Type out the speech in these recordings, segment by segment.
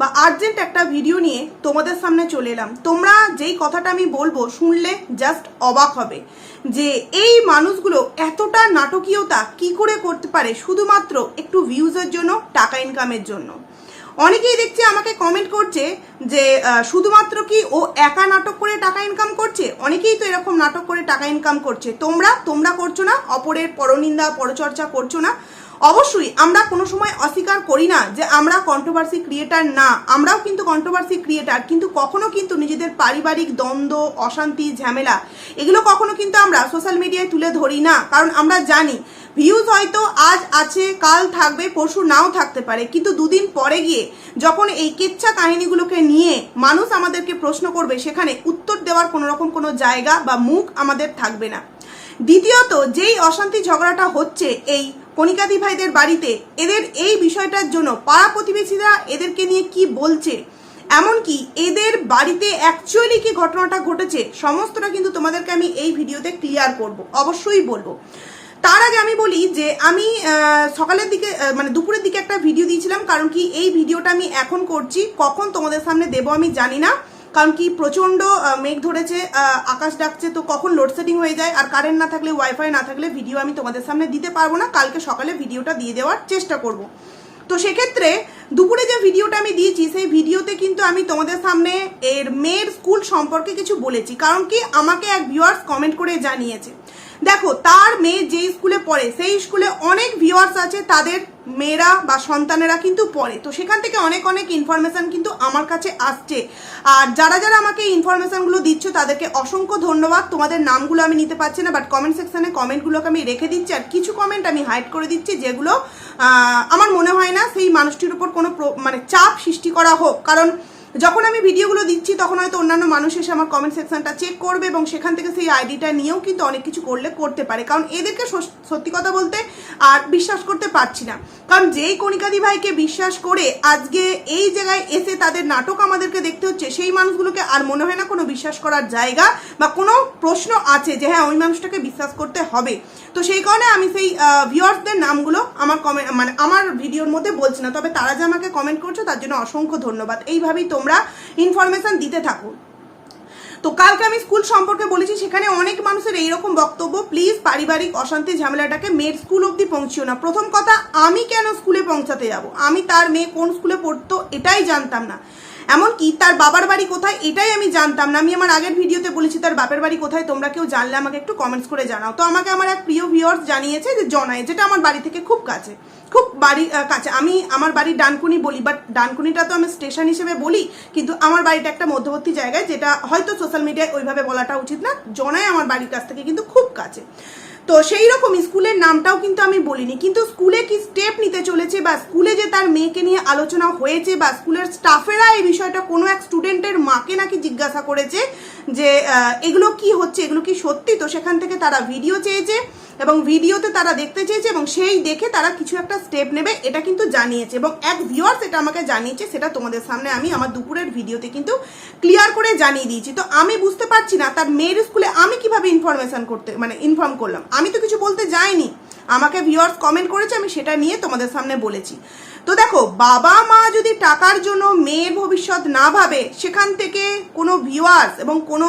বা আর্জেন্ট একটা ভিডিও নিয়ে তোমাদের সামনে চলে এলাম। তোমরা যেই কথাটা আমি বলব শুনলে জাস্ট অবাক হবে যে এই মানুষগুলো এতটা নাটকীয়তা কি করে করতে পারে শুধুমাত্র একটু ভিউজের জন্য, টাকা ইনকামের জন্য। অনেকেই দেখছি আমাকে কমেন্ট করছে যে শুধুমাত্র কি ও একা নাটক করে টাকা ইনকাম করছে? অনেকেই তো এরকম নাটক করে টাকা ইনকাম করছে। তোমরা তোমরা করছ না, অপরের পরনিন্দা, পরচর্চা করছ না। অবশ্যই আমরা কোনো সময় অস্বীকার করি না যে আমরা কন্ট্রোভার্সি ক্রিয়েটার না। আমরাও কিন্তু কন্ট্রোভার্সি ক্রিয়েটার কিন্তু কখনো কিন্তু নিজেদের পারিবারিক দ্বন্দ্ব, অশান্তি, ঝামেলা, এগুলো কখনো কিন্তু আমরা সোশ্যাল মিডিয়ায় তুলে ধরি না। কারণ আমরা জানি ভিউজ হয়তো আজ আছে, কাল থাকবে, পরশু নাও থাকতে পারে, কিন্তু দুদিন পরে গিয়ে যখন এই কেচ্ছা কাহিনীগুলোকে নিয়ে মানুষ আমাদেরকে প্রশ্ন করবে, সেখানে উত্তর দেওয়ার কোনো রকম কোনো জায়গা বা মুখ আমাদের থাকবে না। দ্বিতীয়ত, যেই অশান্তি ঝগড়াটা হচ্ছে, এই কণিকাদি ভাইদের বাড়িতে এদের এই বিষয়টার জন্য পাড়া প্রতিবেশীরা এদেরকে নিয়ে কি বলছে? এমনকি এদের বাড়িতে অ্যাকচুয়ালি কি ঘটনাটা ঘটেছে? সমস্তটা কিন্তু তোমাদেরকে আমি এই ভিডিওতে ক্লিয়ার করব, অবশ্যই বলব। তার আগে আমি বলি যে আমি সকালের দিকে মানে দুপুরের দিকে একটা ভিডিও দিয়েছিলাম, কারণ কি এই ভিডিওটা আমি এখন করছি। কখন তোমাদের সামনে দেবো আমি জানি না। কারণ কি প্রচণ্ড মেঘ ধরেছে আকাশ ডাকছে, তো কখন লোডশেডিং হয়ে যায়? আর কারেন্ট না থাকলে ওয়াইফাই না থাকলে ভিডিও আমি তোমাদের সামনে দিতে পারব না। কালকে সকালে ভিডিওটা দিয়ে দেওয়ার চেষ্টা করব। তো সেক্ষেত্রে দুপুরে যে ভিডিওটা আমি দিয়েছি, সেই ভিডিওতে কিন্তু আমি তোমাদের সামনে এর মেয়ের স্কুল সম্পর্কে কিছু বলেছি। কারণ কি আমাকে এক ভিউয়ার্স কমেন্ট করে জানিয়েছে। দেখো, তার মেয়ে যে স্কুলে পড়ে, সেই স্কুলে অনেক ভিউয়ার্স আছে, তাদের মেয়েরা বা সন্তানেরা কিন্তু পড়ে। তো সেখান থেকে অনেক অনেক ইনফরমেশান কিন্তু আমার কাছে আসছে। আর যারা যারা আমাকে ইনফরমেশানগুলো দিচ্ছ, তাদেরকে অসংখ্য ধন্যবাদ। তোমাদের নামগুলো আমি নিতে পারছি না বাট কমেন্ট সেকশানে কমেন্টগুলোকে আমি রেখে দিচ্ছি। আর কিছু কমেন্ট আমি হাইড করে দিচ্ছি, যেগুলো আমার মনে হয় না সেই মানুষটির উপর কোনো মানে চাপ সৃষ্টি করা হোক। কারণ যখন আমি ভিডিওগুলো দিচ্ছি, তখন হয়তো অন্যান্য মানুষ এসে আমার কমেন্ট সেকশনটা চেক করবে এবং সেখান থেকে সেই আইডিটা নিয়েও কিন্তু অনেক কিছু করলে করতে পারে। কারণ এদেরকে সত্যি কথা বলতে আর বিশ্বাস করতে পারছি না। কারণ যেই কণিকাদি ভাইকে বিশ্বাস করে আজকে এই জায়গায় এসে তাদের নাটক আমাদেরকে দেখতে হচ্ছে, সেই মানুষগুলোকে আর মনে হয় না কোনো বিশ্বাস করার জায়গা বা কোনো প্রশ্ন আছে যে হ্যাঁ ওই মানুষটাকে বিশ্বাস করতে হবে। তো সেই কারণে আমি সেই ভিউয়ার্সদের নামগুলো আমার কমেন্ট মানে আমার ভিডিওর মধ্যে বলছি না, তবে তারা যে আমাকে কমেন্ট করছ, তার জন্য অসংখ্য ধন্যবাদ। এইভাবেই তোমরা ইনফরমেশন দিতে থাকো। তো কালকে আমি স্কুল সম্পর্কে বলেছি, সেখানে অনেক মানুষের এইরকম বক্তব্য প্লিজ পারিবারিক অশান্তি ঝামেলাটাকে মেয়ের স্কুল অবধি পৌঁছিও না। প্রথম কথা, আমি কেন স্কুলে পৌঁছাতে যাব? আমি তার মেয়ে কোন স্কুলে পড়তো, এটাই জানতাম না। এমনকি তার বাবার বাড়ি কোথায় এটাই আমি জানতাম না। আমি আমার আগের ভিডিওতে বলেছি, তার বাপের বাড়ি কোথায়? তোমরা কেউ জানলে আমাকে একটু কমেন্টস করে জানাও। তো আমাকে আমার এক প্রিয় ভিউয়ার্স জানিয়েছে যে জনায় যেটা আমার বাড়ি থেকে খুব কাছে। খুব বাড়ি কাছে। আমি আমার বাড়ি ডানকুনি বলি বাট ডানকুনিটা তো আমি স্টেশন হিসেবে বলি, কিন্তু আমার বাড়িটা একটা মধ্যবর্তী জায়গায়, যেটা হয়তো সোশ্যাল মিডিয়ায় ওইভাবে বলাটা উচিত না। জনায় আমার বাড়ির কাছ থেকে কিন্তু খুব কাছে। তো সেই রকম স্কুলের নামটাও কিন্তু আমি বলিনি। কিন্তু স্কুলে কি স্টেপ নিতে চলেছে বা স্কুলে যে তার মেয়েকে নিয়ে আলোচনা হয়েছে বা স্কুলের স্টাফেরা এই বিষয়টা কোনো এক স্টুডেন্টের মাকে নাকি জিজ্ঞাসা করেছে যে এগুলো কি হচ্ছে, এগুলো কি সত্যি? তো সেখান থেকে তারা ভিডিও চেয়েছে। ভিডিওতে তারা দেখতে চেয়েছে এবং সেই দেখে তারা কিছু একটা স্টেপ নেবে, এটা কিন্তু জানিয়েছে। এবং এক ভিওয়ার্স এটা আমাকে জানিয়েছে, সেটা তোমাদের সামনে আমি আমার দুপুরের ভিডিওতে কিন্তু ক্লিয়ার করে জানিয়ে দিয়েছি। তো আমি বুঝতে পারছি না তার মেয়ের স্কুলে আমি কীভাবে ইনফরমেশন করতে মানে ইনফর্ম করলাম। আমি তো কিছু বলতে যাইনি। আমাকে ভিওয়ার্স কমেন্ট করেছে, আমি সেটা নিয়ে তোমাদের সামনে বলেছি। তো দেখো, বাবা মা যদি টাকার জন্য মেয়ের ভবিষ্যৎ না ভাবে, সেখান থেকে কোনো ভিউয়ার্স এবং কোনো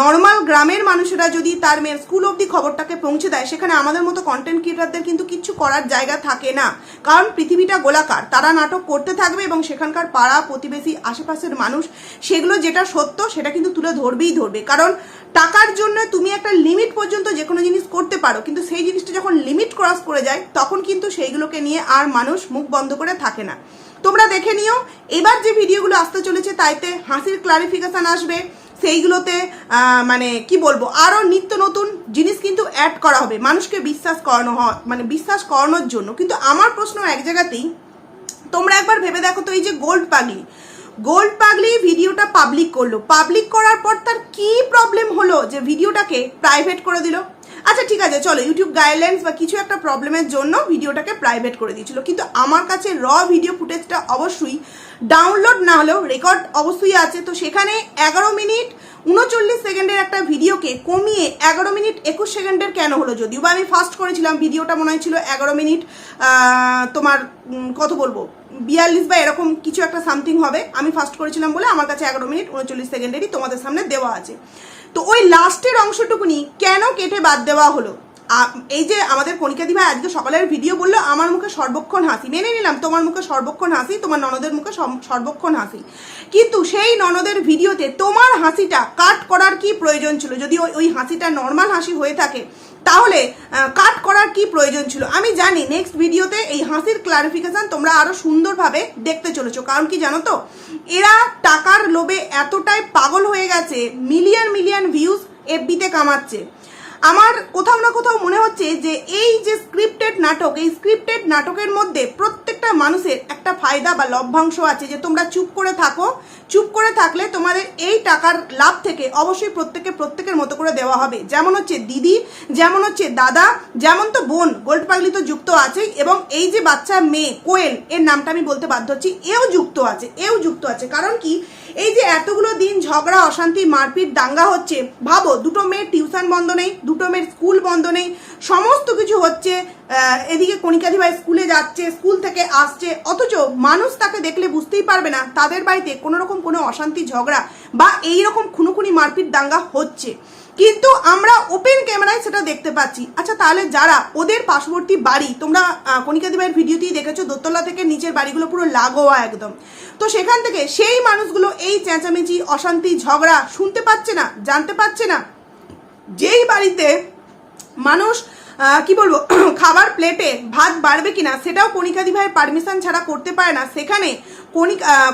নর্মাল গ্রামের মানুষেরা যদি তার মেয়ের স্কুল অবধি খবরটাকে পৌঁছে দেয়, সেখানে আমাদের মতো কন্টেন্ট ক্রিয়েটারদের কিন্তু কিচ্ছু করার জায়গা থাকে না। কারণ পৃথিবীটা গোলাকার, তারা নাটক করতে থাকবে এবং সেখানকার পাড়া, প্রতিবেশী, আশেপাশের মানুষ, সেগুলো যেটা সত্য, সেটা কিন্তু তুলে ধরবেই ধরবে। কারণ টাকার জন্য তুমি একটা লিমিট পর্যন্ত যে কোনো জিনিস করতে পারো, কিন্তু সেই জিনিসটা যখন লিমিট ক্রস করে যায়, তখন কিন্তু সেইগুলোকে নিয়ে আর মানুষ মুখ বন্ধ করে থাকে না। তোমরা দেখে নিও, এবার যে ভিডিওগুলো আসতে চলেছে তাইতে হাসির ক্লারিফিকেশন আসবে। সেইগুলোতে মানে কি বলব আরও নিত্য নতুন জিনিস কিন্তু অ্যাড করা হবে। মানুষকে বিশ্বাস করানো হয় মানে বিশ্বাস করানোর জন্য। কিন্তু আমার প্রশ্ন এক জায়গাতেই, তোমরা একবার ভেবে দেখো তো এই যে গোল্ড পাগলি। গোল্ড পাগলি ভিডিওটা পাবলিক করল। পাবলিক করার পর তার কি প্রবলেম হলো যে ভিডিওটাকে প্রাইভেট করে দিল? আচ্ছা ঠিক আছে, চলো ইউটিউব গাইডলাইন্স বা কিছু একটা প্রবলেমের জন্য ভিডিওটাকে প্রাইভেট করে দিয়েছিল। কিন্তু আমার কাছে র ভিডিও ফুটেজটা অবশ্যই ডাউনলোড না হলেও রেকর্ড অবশ্যই আছে। তো সেখানে এগারো মিনিট উনচল্লিশ সেকেন্ডের একটা ভিডিওকে কমিয়ে এগারো মিনিট একুশ সেকেন্ডের কেন হলো? যদিও বা আমি ফার্স্ট করেছিলাম ভিডিওটা মনে হয় ছিল এগারো মিনিট তোমার কত বলব? বিয়াল্লিশ বা এরকম কিছু একটা সামথিং হবে। আমি ফার্স্ট করেছিলাম বলে আমার কাছে এগারো মিনিট উনচল্লিশ সেকেন্ডেরই তোমাদের সামনে দেওয়া আছে। তো ওই লাস্টের অংশটুকুনি কেন কেটে বাদ দেওয়া হলো? এই যে আমাদের কণিকাদি ভাই আজকে সকালের ভিডিও বলল, আমার মুখে সর্বক্ষণ হাসি। মেনে নিলাম, তোমার মুখে সর্বক্ষণ হাসি, তোমার ননদের মুখে সর্বক্ষণ হাসি। কিন্তু সেই ননদের ভিডিওতে তোমার হাসিটা কাট করার কি প্রয়োজন ছিল? যদি ওই হাসিটা নর্মাল হাসি হয়ে থাকে তাহলে কাট করার কি প্রয়োজন ছিল? আমি জানি নেক্সট ভিডিওতে এই হাসির ক্লারিফিকেশান তোমরা আরও সুন্দরভাবে দেখতে চলেছো। কারণ কি জানো তো? এরা টাকার লোভে এতটাই পাগল হয়ে গেছে মিলিয়ন মিলিয়ন ভিউজ এফবিতে কামাচ্ছে। আমার কোথাও না কোথাও মনে হচ্ছে যে এই যে স্ক্রিপ্টেড নাটক, এই স্ক্রিপ্টেড নাটকের মধ্যে প্রত্যেকটা মানুষের একটা ফায়দা বা লভ্যাংশ আছে যে তোমরা চুপ করে থাকো। চুপ করে থাকলে তোমাদের এই টাকার লাভ থেকে অবশ্যই প্রত্যেকে প্রত্যেকের মতো করে দেওয়া হবে। যেমন হচ্ছে দিদি, যেমন হচ্ছে দাদা, যেমন তো বোন গোল্ড পাগলি তো যুক্ত আছে এবং এই যে বাচ্চা মেয়ে, কোয়েল, এর নামটা আমি বলতে বাধ্য হচ্ছি, এও যুক্ত আছে, এও যুক্ত আছে। কারণ কি? এই যে এতগুলো দিন ঝগড়া, অশান্তি, মারপিট, দাঙ্গা হচ্ছে, ভাবো, দুটো মেয়ের টিউশন বন্ধ নেই, দুটো মেয়ের স্কুল বন্ধ নেই, সমস্ত কিছু হচ্ছে এদিকে কণিকাদি ভাই স্কুলে যাচ্ছে, স্কুল থেকে আসছে, অথচ মানুষ তাকে দেখলে বুঝতেই পারবে না, তাদের বাড়িতে কোনো রকম কোনো অশান্তি, ঝগড়া বা এই রকম খুনোখুনি, মারপিট, দাঙ্গা হচ্ছে। কিন্তু আমরা ওপেন ক্যামেরায় সেটা দেখতে পাচ্ছি। আচ্ছা তাহলে যারা, ওদের পার্শ্ববর্তী বাড়ি, তোমরা কণিকা দিবাইয়ের ভিডিওতেই দেখেছ, দোতলা থেকে নিচের বাড়িগুলো পুরো লাগোয়া একদম। তো সেখান থেকে সেই মানুষগুলো এই চেঁচামেচি, অশান্তি, ঝগড়া শুনতে পাচ্ছে না, জানতে পাচ্ছে না। যেই বাড়িতে মানুষ কি বলব? খাবার প্লেটে ভাত বাড়বে কিনা সেটাও কণিকাদি ভাইয়ের পারমিশন ছাড়া করতে পারে না। সেখানে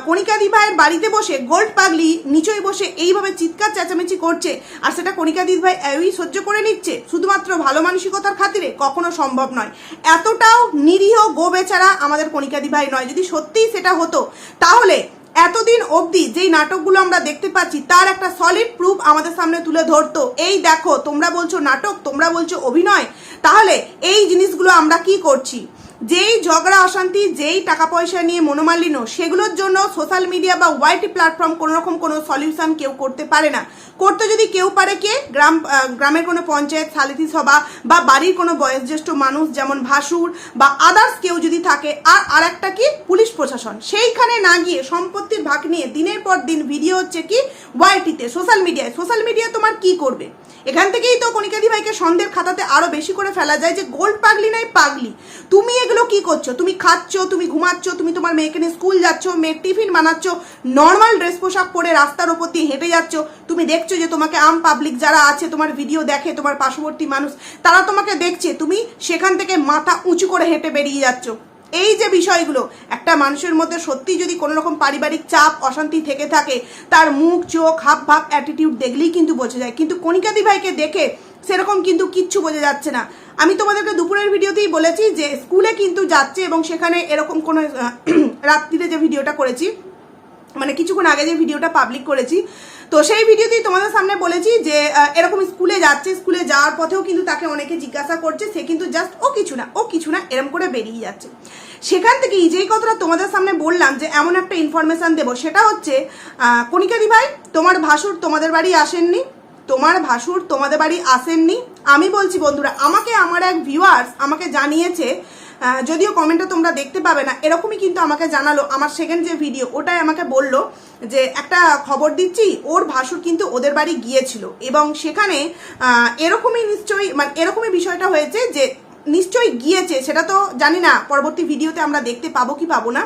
কণিকাদি ভাইয়ের বাড়িতে বসে গোল্ড পাগলি নিচই বসে এইভাবে চিৎকার চেঁচামেচি করছে আর সেটা কণিকাদি ভাই এই সহ্য করে নিচ্ছে। শুধুমাত্র ভালো মানসিকতার খাতিরে কখনো সম্ভব নয়। এতটাও নিরীহ গো বেচারা আমাদের কণিকাদি ভাই নয়। যদি সত্যিই সেটা হতো, তাহলে এতদিন অবধি যেই নাটকগুলো আমরা দেখতে পাচ্ছি, তার একটা সলিড প্রুফ আমাদের সামনে তুলে ধরতো। এই দেখো, তোমরা বলছো নাটক, তোমরা বলছো অভিনয়, তাহলে এই জিনিসগুলো আমরা কি করছি? যেই ঝগড়া, অশান্তি, যেই টাকা পয়সা নিয়ে মনোমালিন্য, সেগুলোর জন্য সোশ্যাল মিডিয়া বা ওয়াইটি প্ল্যাটফর্ম কোনো রকম কোনো সলিউশন কেউ করতে পারে না। করতে যদি কেউ পারে কে? গ্রাম গ্রামের কোনো পঞ্চায়েত সালিতি সভা বা বাড়ির কোনো বয়োজ্যেষ্ঠ মানুষ যেমন ভাসুর বা আদার্স কেউ যদি থাকে, আর আরেকটা কি? পুলিশ প্রশাসন। সেইখানে না গিয়ে সম্পত্তির ভাগ নিয়ে দিনের পর দিন ভিডিও হচ্ছে কি? ওয়াইটিতে সোশ্যাল মিডিয়ায়। সোশ্যাল মিডিয়া তোমার কি করবে? এখান থেকেই তো কণিকাদি ভাইকে সন্দেহের খাতাতে আরও বেশি করে ফেলা যায় যে, গোল্ড পাগলি নাই পাগলি। তুমি এগুলো কি করছ? তুমি খাচ্ছ, তুমি ঘুমাচ্ছ, তুমি তোমার মেয়েকে নিয়ে স্কুল যাচ্ছ, মেয়ের টিফিন বানাচ্ছ নর্মাল ড্রেস পোশাক পরে রাস্তার ওপর দিয়ে হেঁটে যাচ্ছ। তুমি দেখছ যে তোমাকে আম পাবলিক যারা আছে, তোমার ভিডিও দেখে, তোমার পার্শ্ববর্তী মানুষ, তারা তোমাকে দেখছে। তুমি সেখান থেকে মাথা উঁচু করে হেঁটে বেরিয়ে যাচ্ছ। এই যে বিষয়গুলো, একটা মানুষের মধ্যে সত্যি যদি কোনো রকম পারিবারিক চাপ, অশান্তি থেকে থাকে, তার মুখ, চোখ, হাব ভাব অ্যাটিটিউড দেখলেই কিন্তু বোঝা যায়। কিন্তু কণিকাদি ভাইকে দেখে সেরকম কিন্তু কিচ্ছু বোঝা যাচ্ছে না। আমি তোমাদেরকে দুপুরের ভিডিওতেই বলেছি যে, স্কুলে কিন্তু যাচ্ছে এবং সেখানে এরকম কোনো রাত্রিতে যে ভিডিওটা করেছি মানে কিছুক্ষণ আগে যে ভিডিওটা পাবলিক করেছি তো সেই ভিডিওতেই তোমাদের সামনে বলেছি যে এরকম স্কুলে যাচ্ছে, স্কুলে যাওয়ার পথেও কিন্তু তাকে অনেকে জিজ্ঞাসা করছে, সে কিন্তু জাস্ট ও কিছু না, ও কিছু না, এরম করে বেরিয়ে যাচ্ছে। সেখান থেকে যেই কথাটা তোমাদের সামনে বললাম যে, এমন একটা ইনফরমেশন দেবো, সেটা হচ্ছে কণিকাদি ভাই তোমার ভাসুর তোমাদের বাড়ি আসেননি, তোমার ভাসুর তোমাদের বাড়ি আসেননি। আমি বলছি, বন্ধুরা, আমাকে আমার এক ভিউয়ার্স আমাকে জানিয়েছে যদিও কমেন্টে তোমরা দেখতে পাবে না, এরকমই কিন্তু আমাকে জানালো আমার সেকেন্ড যে ভিডিও ওটাই আমাকে বলল যে একটা খবর দিচ্ছি, ওর ভাসুর কিন্তু ওদের বাড়ি গিয়েছিল এবং সেখানে এরকমই নিশ্চয়ই মানে এরকমই বিষয়টা হয়েছে যে নিশ্চয়ই গিয়েছে, সেটা তো জানি না, পরবর্তী ভিডিওতে আমরা দেখতে পাবো কি পাবো না।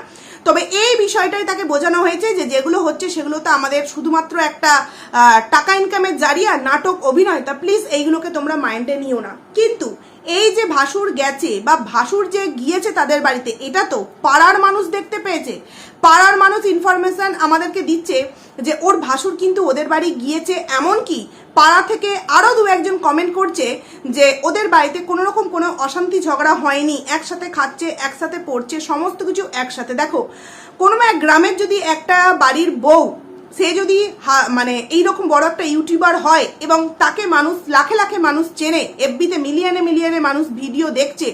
তবে এই বিষয়টাই তাকে বোঝানো হয়েছে যে যেগুলো হচ্ছে সেগুলো তো আমাদের শুধুমাত্র একটা টাকা ইনকামের জারিয়া নাটক অভিনয়, তা প্লিজ এইগুলোকে তোমরা মাইন্ডে নিও না। কিন্তু এই যে ভাসুর গেছে বা ভাসুর যে গিয়েছে তাদের বাড়িতে, এটা তো পাড়ার মানুষ দেখতে পেয়েছে। পাড়ার মানুষ ইনফরমেশন আমাদেরকে দিচ্ছে যে ওর ভাসুর কিন্তু ওদের বাড়ি গিয়েছে এমন কি পাড়া থেকে আরও দু একজন কমেন্ট করছে যে ওদের বাড়িতে কোনো রকম কোনো অশান্তি ঝগড়া হয়নি, একসাথে খাচ্ছে, একসাথে পড়ছে, সমস্ত কিছু একসাথে। দেখো, কোনো এক গ্রামের যদি একটা বাড়ির বউ সে যদি মানে এইরকম বড় একটা ইউটিউবার হয় এবং তাকে মানুষ, লাখে লাখে মানুষ চেনে, এফবিতে মিলিয়নে মিলিয়নে মানুষ ভিডিও দেখছে,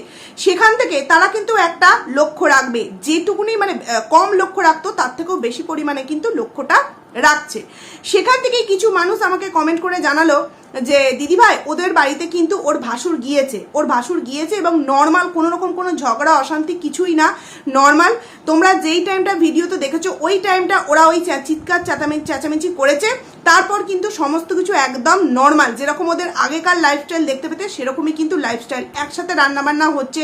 সেখান থেকে তারা কিন্তু একটা লক্ষ্য রাখবে। যেটুকুনি মানে কম লক্ষ্য রাখতো, তার থেকেও বেশি পরিমাণে কিন্তু লক্ষ্যটা রাখছে। সেখান থেকেই কিছু মানুষ আমাকে কমেন্ট করে জানালো যে দিদিভাই, ওদের বাড়িতে কিন্তু ওর ভাসুর গিয়েছে। ওর ভাসুর গিয়েছে এবং নর্মাল কোনো রকম কোনো ঝগড়া, অশান্তি কিছুই না। নর্মাল তোমরা যেই টাইমটা ভিডিওতে দেখেছ, ওই টাইমটা ওরা ওই চিৎকার চেঁচামেচি চেঁচামেচি করেছে। তারপর কিন্তু সমস্ত কিছু একদম নর্মাল যেরকম ওদের আগেকার লাইফস্টাইল দেখতে পেতে, সেরকমই কিন্তু লাইফস্টাইল একসাথে রান্নাবান্না হচ্ছে,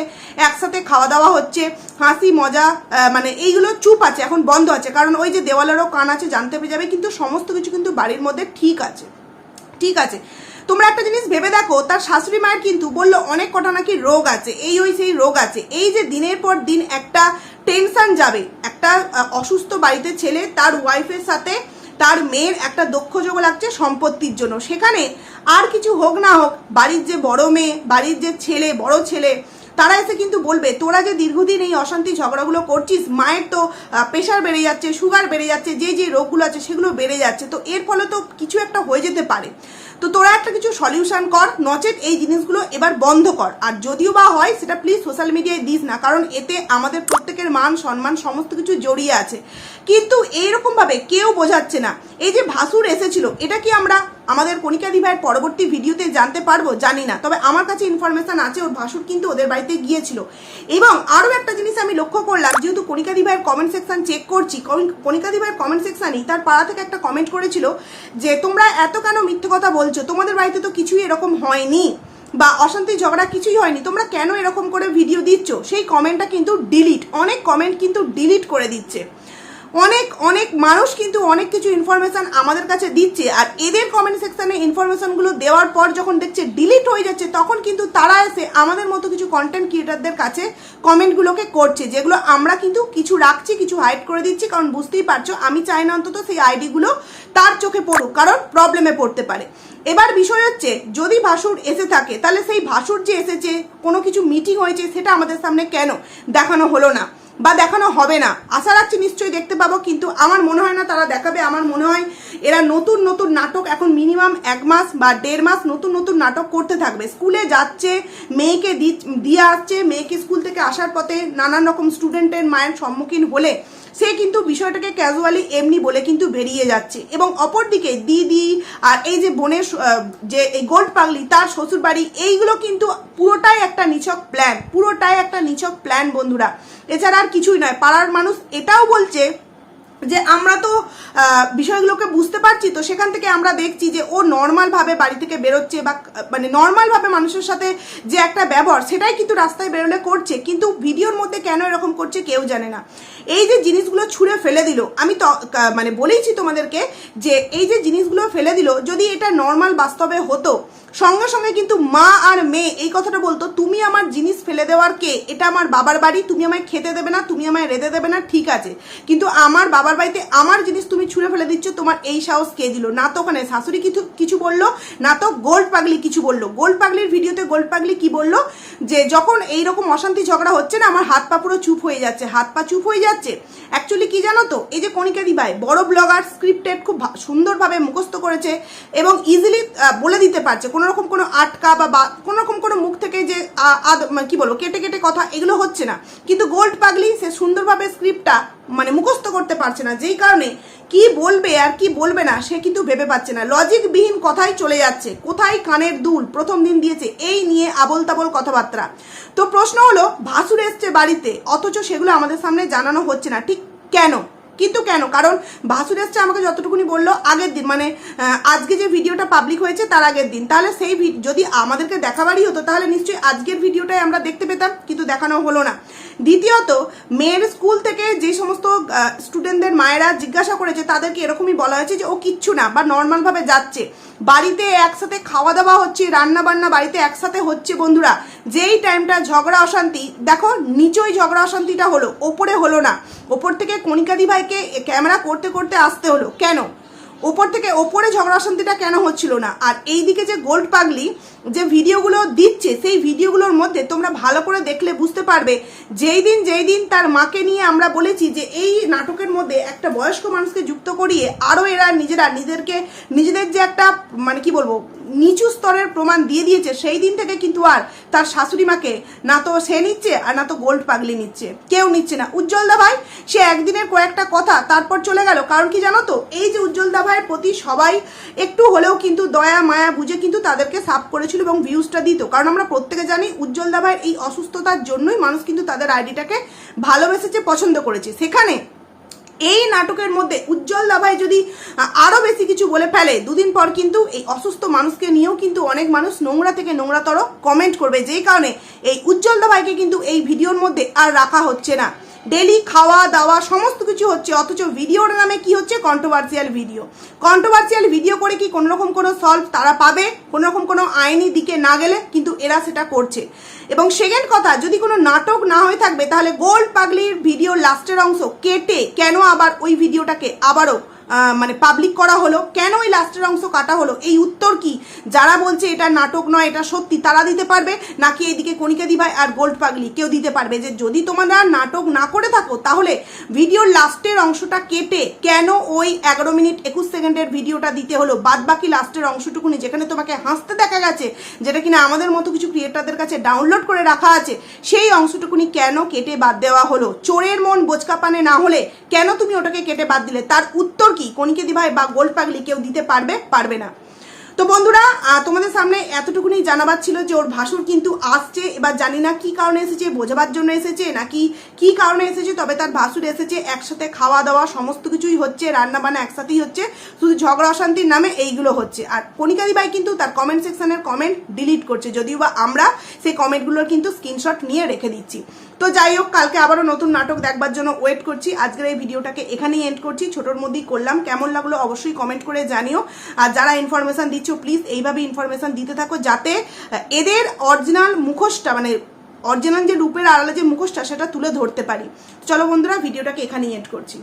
একসাথে খাওয়া দাওয়া হচ্ছে, হাসি, মজা মানে এইগুলো চুপ আছে, এখন বন্ধ আছে। কারণ ওই যে দেওয়ালেরও কান আছে, জানতে পেরে যাবে, কিন্তু সমস্ত কিছু কিন্তু বাড়ির মধ্যে ঠিক আছে। ঠিক আছে। তোমরা একটা জিনিস ভেবে দেখো, তার শাশুড়ি মায়ের কিন্তু বলল, অনেক কটা নাকি রোগ আছে, এই ওই সেই রোগ আছে। এই যে দিনের পর দিন একটা টেনশন যাবে, একটা অসুস্থ বাড়িতে ছেলে, তার ওয়াইফের সাথে তার মেয়ের একটা দক্ষ যোগ লাগছে সম্পত্তির জন্য। সেখানে আর কিছু হোক না হোক, বাড়ির যে বড় মেয়ে, বাড়ির যে ছেলে, বড় ছেলে তারা এসে কিন্তু বলবে, তোরা যে দীর্ঘদিন এই অশান্তি ঝগড়াগুলো করছিস, মায়ের তো প্রেশার বেড়ে যাচ্ছে সুগার বেড়ে যাচ্ছে, যে যে রোগগুলো আছে সেগুলো বেড়ে যাচ্ছে, তো এর ফলে তো কিছু একটা হয়ে যেতে পারে। তো তোরা একটা কিছু সলিউশন কর, নচেত এই জিনিসগুলো এবার বন্ধ কর। আর যদিও বা হয়, সেটা প্লিজ সোশ্যাল মিডিয়ায় দিস না, কারণ এতে আমাদের প্রত্যেকের মান, সম্মান, সমস্ত কিছু জড়িয়ে আছে। কিন্তু এইরকম ভাবে কেউ বোঝাচ্ছে না। এই যে ভাসুর এসেছিল, এটা কি আমরা আমাদের কণিকা দিভাইয়ের পরবর্তী ভিডিওতে জানতে পারব? জানি না। তবে আমার কাছে ইনফরমেশন আছে, ওর ভাসুর কিন্তু ওদের বাড়িতে গিয়েছিল। এবং আরও একটা জিনিস আমি লক্ষ্য করলাম, যেহেতু কণিকা দিভাইয়ের কমেন্ট সেকশন চেক করছি, কণ- কণিকা দিভাইয়ের কমেন্ট সেকশনই তার পাড়া থেকে একটা কমেন্ট করেছিল যে, তোমরা এত কেন মিথ্যে কথা বলছো, তোমাদের বাড়িতে তো কিছুই এরকম হয়নি বা অশান্তি, ঝগড়া কিছুই হয়নি। তোমরা কেন এরকম করে ভিডিও দিচ্ছ? সেই কমেন্টটা কিন্তু ডিলিট অনেক কমেন্ট কিন্তু ডিলিট করে দিচ্ছে। অনেক অনেক মানুষ কিন্তু অনেক কিছু ইনফরমেশন আমাদের কাছে দিচ্ছে। আর এদের কমেন্ট সেকশনে ইনফরমেশনগুলো দেওয়ার পর যখন দেখছে ডিলিট হয়ে যাচ্ছে, তখন কিন্তু তারা এসে আমাদের মতো কিছু কন্টেন্ট ক্রিয়েটারদের কাছে কমেন্টগুলোকে করছে, যেগুলো আমরা কিন্তু কিছু রাখছি, কিছু হাইড করে দিচ্ছি। কারণ বুঝতেই পারছ, আমি চাই না অন্তত সেই আইডিগুলো তার চোখে পড়ুক, কারণ প্রবলেমে পড়তে পারে। এবার বিষয় হচ্ছে, যদি ভাসুর এসে থাকে, তাহলে সেই ভাসুর যে এসেছে, কোনো কিছু মিটিং হয়েছে, সেটা আমাদের সামনে কেন দেখানো হলো না? বা দেখানো হবে না। আশা রাখছি নিশ্চয়ই দেখতে পাবো, কিন্তু আমার মনে হয় না তারা দেখাবে। আমার মনে হয় এরা নতুন নতুন নাটক এখন মিনিমাম এক মাস বা দেড় মাস নতুন নতুন নাটক করতে থাকবে। স্কুলে যাচ্ছে, মেয়েকে দিয়ে আসছে, মেয়েকে স্কুল থেকে আসার পথে নানান রকম স্টুডেন্টের মায়ের সম্মুখীন হলে সে কিন্তু বিষয়টাকে ক্যাজুয়ালি এমনি বলে কিন্তু বেরিয়ে যাচ্ছে। এবং অপরদিকে দিদি আর এই যে বোনের যে এই গোল্ড পাগলি, তার শ্বশুর বাড়ি এইগুলো কিন্তু পুরোটাই একটা নিছক প্ল্যান পুরোটাই একটা নিছক প্ল্যান বন্ধুরা। এছাড়া আর কিছুই নয়, পাড়ার মানুষ এটাও বলছে যে আমরা তো বিষয়গুলোকে বুঝতে পারছি, তো সেখান থেকে আমরা দেখছি যে ও নর্মালভাবে বাড়ি থেকে বেরোচ্ছে বা মানে নর্মালভাবে মানুষের সাথে যে একটা ব্যবহার, সেটাই কিন্তু রাস্তায় বেরোলে করছে। কিন্তু ভিডিওর মধ্যে কেন এরকম করছে কেউ জানে না। এই যে জিনিসগুলো ছুঁড়ে ফেলে দিল, আমি তো মানে বলেইছি তোমাদেরকে যে এই যে জিনিসগুলো ফেলে দিল, যদি এটা নর্মাল বাস্তবে হতো সঙ্গে সঙ্গে কিন্তু মা আর মেয়ে, এই কথাটা বলতো, তুমি আমার জিনিস ফেলে দেওয়ার কে? এটা আমার বাবার বাড়ি, তুমি আমায় খেতে দেবে না, তুমি আমায় রেঁধে দেবে না, ঠিক আছে। কিন্তু আমার বাবার বাড়িতে আমার জিনিস তুমি ছুঁড়ে ফেলে দিচ্ছ, তোমার এই সাহস কে দিল? না তো ওখানে শাশুড়ি কিছু কিছু বলল, না তো গোল্ড পাগলি কিছু বলল। গোল্ড পাগলির ভিডিওতে গোল্ড পাগলি কি বলল? যে যখন এই রকম অশান্তি ঝগড়া হচ্ছে না, আমার হাত পা পুরো চুপ হয়ে যাচ্ছে, হাত পা চুপ হয়ে যাচ্ছে। অ্যাকচুয়ালি কি জানো তো? এই যে কণিকা দিবাই, বড় ব্লগার স্ক্রিপ্টেড খুব সুন্দরভাবে মুখস্থ করেছে এবং ইজিলি বলে দিতে পারছে। কোনো রকম কোনো আটকা বা কোনো রকম কোনো মুখ থেকে যে মানে কি বলব, কেটে কেটে কথা এগুলো হচ্ছে না। কিন্তু গোল্ড পাগলি সে সুন্দরভাবে স্ক্রিপ্টটা মানে মুখস্থ করতে পারছে না। যেই কারণে কি বলবে আর কি বলবে না সে কিন্তু ভেবে পাচ্ছে না। লজিকবিহীন কথাই চলে যাচ্ছে। কোথায় কানের দুল? প্রথম দিন দিয়েছে। এই নিয়ে আবল তাবল কথাবার্তা। তো প্রশ্ন হলো, ভাসুর এসছে বাড়িতে, অথচ সেগুলো আমাদের সামনে জানানো হচ্ছে না। ঠিক কেন? কিন্তু কেন? কারণ ভাসুর এসছে আমাকে যতটুকুনি বলল, আগের দিন মানে আজকে যে ভিডিওটা পাবলিক হয়েছে তার আগের দিন। তাহলে সেই যদি আমাদেরকে দেখাবারই হতো, তাহলে নিশ্চয়ই আজকের ভিডিওটাই আমরা দেখতে পেতাম, কিন্তু দেখানো হলো না। দ্বিতীয়ত, মেয়ের স্কুল থেকে যে সমস্ত স্টুডেন্টদের মায়েরা জিজ্ঞাসা করেছে, তাদেরকে এরকমই বলা হয়েছে যে ও কিচ্ছু না, বা নর্মালভাবে যাচ্ছে। বাড়িতে একসাথে খাওয়া দাওয়া হচ্ছে, রান্না বান্না বাড়িতে একসাথে হচ্ছে বন্ধুরা। যেই টাইমটা ঝগড়া অশান্তি দেখো, নিচই ঝগড়া অশান্তিটা হলো, ওপরে হলো না। ওপর থেকে কণিকাদি ভাইকে ক্যামেরা করতে করতে আসতে হলো। কেন? ওপর থেকে ওপরে ঝগড়া অশান্তিটা কেন হচ্ছিল না? আর এই দিকে যে গোল্ড পাগলি যে ভিডিওগুলো দিচ্ছে, সেই ভিডিওগুলোর মধ্যে তোমরা ভালো করে দেখলে বুঝতে পারবে, যেই দিন যেই দিন তার মাকে নিয়ে আমরা বলেছি যে এই নাটকের মধ্যে একটা বয়স্ক মানুষকে যুক্ত করিয়ে আরও এরা নিজেরা নিজেদেরকে, নিজেদের যে একটা মানে কি বলব, নিচু স্তরের প্রমাণ দিয়ে দিয়েছে, সেই দিন থেকে কিন্তু আর তার শাশুড়ি মাকে না তো সে নিচ্ছে আর না তো গোল্ড পাগলি নিচ্ছে, কেউ নিচ্ছে না। উজ্জ্বল দা ভাই, সে একদিনের কয়েকটা কথা তারপর চলে গেল, কারণ কি জানো তো? এই যে উজ্জ্বল দা ভাইয়ের প্রতি সবাই একটু হলেও কিন্তু দয়া মায়া বুঝে কিন্তু তাদেরকে সাফ করেছিল এবং ভিউজটা দিত। কারণ আমরা প্রত্যেকে জানি উজ্জ্বল দা ভাইয়ের এই অসুস্থতার জন্যই মানুষ কিন্তু তাদের আইডিটাকে ভালোবেসেছে পছন্দ করেছে। সেখানে এই নাটকের মধ্যে উজ্জ্বল দাভাই যদি আহ, আরও বেশি কিছু বলে ফেলে দুদিন পর কিন্তু এই অসুস্থ মানুষকে নিয়েও কিন্তু অনেক মানুষ নোংরা থেকে নোংরাতর কমেন্ট করবে। যেই কারণে এই উজ্জ্বল দাভাইকে কিন্তু এই ভিডিওর মধ্যে আর রাখা হচ্ছে না। ডেলি খাওয়া দাওয়া সমস্ত কিছু হচ্ছে, অথচ ভিডিওর নামে কি হচ্ছে? কন্ট্রোভার্সিয়াল ভিডিও কন্ট্রোভার্সিয়াল ভিডিও করে কি কোনো রকম কোনো সলভ তারা পাবে? কোনো রকম কোনো আইনি দিকে না গেলে কিন্তু এরা সেটা করছে। এবং সেকেন্ড কথা, যদি কোনো নাটক না হয়ে থাকবে, তাহলে গোল্ড পাগলির ভিডিও লাস্টের অংশ কেটে কেন আবার ওই ভিডিওটাকে আবারও মানে পাবলিক করা হলো, কেন ওই লাস্টের অংশ কাটা হলো? এই উত্তর কি? যারা বলছে এটা নাটক নয়, এটা সত্যি, তারা দিতে পারবে? নাকি এইদিকে কণিকা দিভাই আর গোল্ড পাগলি, কেউ দিতে পারবে? যে যদি তোমরা নাটক না করে থাকো, তাহলে ভিডিওর লাস্টের অংশটা কেটে কেন ওই এগারো মিনিট একুশ সেকেন্ডের ভিডিওটা দিতে হলো? বাদ বাকি লাস্টের অংশটুকুনি যেখানে তোমাকে হাসতে দেখা গেছে, যেটা কিনা আমাদের মতো কিছু ক্রিয়েটারদের কাছে ডাউনলোড করে রাখা আছে, সেই অংশটুকুনি কেন কেটে বাদ দেওয়া হলো? চোরের মন বোচকাপানে না হলে কেন তুমি ওটাকে কেটে বাদ দিলে? তার উত্তর কি? কণিকে দিভাই বা গোল্ড পাগলি কেউ দিতে পারবে? পারবে না। তো বন্ধুরা তোমাদের সামনে এতটুকুনি জানাবার ছিল যে ওর ভাসুর কিন্তু আসছে। এবার জানি না কি কারণে এসেছে, বোঝাবার জন্য এসেছে, নাকি কি কারণে এসেছে, তবে তার ভাসুর এসেছে একসাথে খাওয়া দাওয়া সমস্ত কিছুই হচ্ছে রান্না বান্না একসাথেই হচ্ছে, শুধু ঝগড়া অশান্তির নামে এইগুলো হচ্ছে। আর কণিকা দিভাই কিন্তু তার কমেন্ট সেকশনের কমেন্ট ডিলিট করছে, যদিও বা আমরা সেই কমেন্টগুলোর কিন্তু স্ক্রিনশট নিয়ে রেখে দিচ্ছি। তো যাই হোক, কালকে আবারও নতুন নাটক দেখবার জন্য ওয়েট করছি। আজকের এই ভিডিওটাকে এখানেই এন্ড করছি। ছোটোর মধ্যেই করলাম। কেমন লাগল অবশ্যই কমেন্ট করে জানিও। আর যারা ইনফরমেশান দিচ্ছ প্লিজ এইভাবে ইনফরমেশান দিতে থাকো যাতে এদের অরিজিনাল মুখোশটা মানে অরিজিনাল যে রূপের আড়ালে যে মুখোশটা, সেটা তুলে ধরতে পারি। চলো বন্ধুরা, ভিডিওটাকে এখানেই এন্ড করছি।